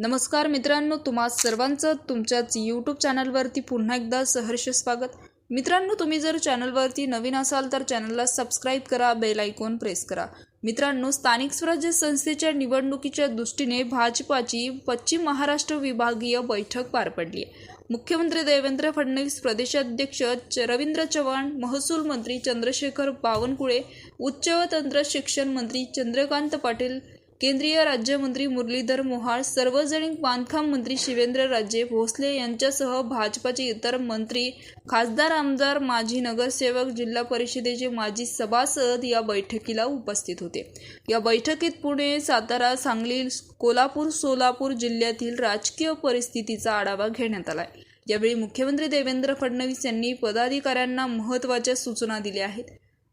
नमस्कार मित्रांनो तुम्हा सर्वांचं तुमच्याच यूट्यूब चॅनलवरती पुन्हा एकदा सहर्ष स्वागत. मित्रांनो तुम्ही जर चॅनलवरती नवीन असाल तर चॅनलला सबस्क्राईब करा बेल आयकॉन प्रेस करा. मित्रांनो स्थानिक स्वराज्य संस्थेच्या निवडणुकीच्या दृष्टीने भाजपाची पश्चिम महाराष्ट्र विभागीय बैठक पार पडली. मुख्यमंत्री देवेंद्र फडणवीस प्रदेशाध्यक्ष च- रवींद्र चव्हाण महसूल मंत्री चंद्रशेखर बावनकुळे उच्च व तंत्र शिक्षण मंत्री चंद्रकांत पाटील केंद्रीय राज्यमंत्री मुरलीधर मोहाळ सार्वजनिक बांधकाम मंत्री शिवेंद्र राजे भोसले यांच्यासह भाजपाचे इतर मंत्री खासदार आमदार माजी नगरसेवक जिल्हा परिषदेचे माजी सभासद या बैठकीला उपस्थित होते. या बैठकीत पुणे सातारा सांगली कोल्हापूर सोलापूर जिल्ह्यातील राजकीय परिस्थितीचा आढावा घेण्यात आला यावेळी मुख्यमंत्री देवेंद्र फडणवीस यांनी पदाधिकाऱ्यांना महत्त्वाच्या सूचना दिल्या आहेत.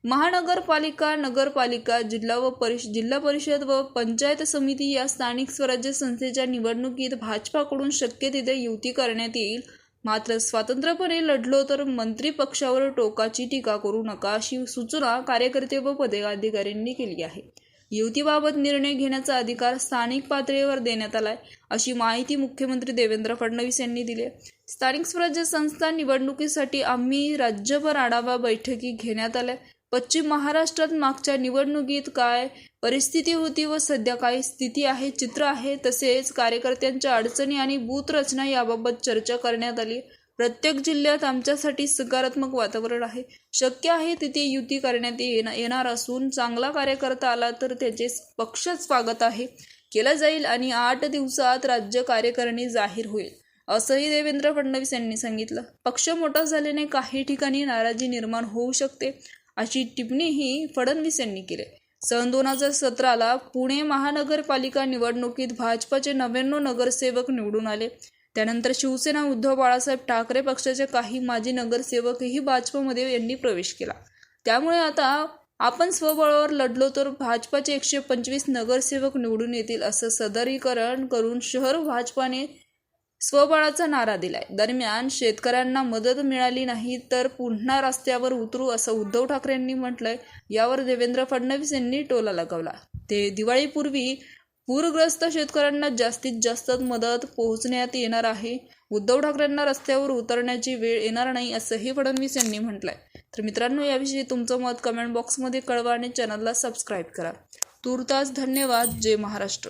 महानगरपालिका नगरपालिका जिल्हा व परिष जिल्हा परिषद व पंचायत समिती या स्थानिक स्वराज्य संस्थेच्या निवडणुकीत भाजपाकडून शक्य तिथे युती करण्यात येईल. मात्र स्वातंत्र्यपणे लढलो तर मंत्री पक्षावर टोकाची टीका करू नका अशी सूचना कार्यकर्ते व पदाधिकाऱ्यांनी केली आहे. युतीबाबत निर्णय घेण्याचा अधिकार स्थानिक पातळीवर देण्यात आलाय अशी माहिती मुख्यमंत्री देवेंद्र फडणवीस यांनी दिली स्थानिक स्वराज्य संस्था निवडणुकीसाठी आम्ही राज्यभर आढावा बैठकी घेण्यात आल्या. पश्चिम महाराष्ट्रात मागच्या निवडणुकीत काय परिस्थिती होती व सध्या काय स्थिती आहे चित्र आहे तसेच कार्यकर्त्यांच्या अडचणी आणि बूथ रचना याबाबत चर्चा करण्यात आली. प्रत्येक जिल्ह्यात आमच्यासाठी सकारात्मक वातावरण आहे. शक्य आहे तिथे युती करण्यात येणार असून चांगला कार्यकर्ता आला तर त्याचे पक्ष स्वागत आहे. केलं जाईल आणि आठ दिवसात राज्य कार्यकारिणी जाहीर होईल असंही देवेंद्र फडणवीस यांनी सांगितलं. पक्ष मोठा झाल्याने काही ठिकाणी नाराजी निर्माण होऊ शकते. अशी टिप्पणीही फडणवीस यांनी केली. सन दोन हजार सतराला पुणे महानगरपालिका निवडणुकीत भाजपाचे नव्याण्णव नगरसेवक निवडून आले. त्यानंतर शिवसेना उद्धव बाळासाहेब ठाकरे पक्षाचे काही माजी नगरसेवकही भाजपमध्ये यांनी प्रवेश केला. त्यामुळे आता आपण स्वबळावर लढलो तर भाजपाचे एकशे पंचवीस नगरसेवक निवडून येतील असं सदरीकरण करून शहर भाजपाने स्वबळाचा नारा दिलाय. दरम्यान शेतकऱ्यांना मदत मिळाली नाही तर पुन्हा रस्त्यावर उतरू असं उद्धव ठाकरेंनी म्हटलंय. यावर देवेंद्र फडणवीस यांनी टोला लगावला. ते दिवाळीपूर्वी पूरग्रस्त शेतकऱ्यांना जास्तीत जास्त मदत पोहोचण्यात येणार आहे. उद्धव ठाकरेंना रस्त्यावर उतरण्याची वेळ येणार नाही असंही फडणवीस यांनी म्हटलंय. तर मित्रांनो याविषयी तुमचं मत कमेंट बॉक्समध्ये कळवा आणि चॅनलला सबस्क्राईब करा. तूर्तास धन्यवाद. जय महाराष्ट्र.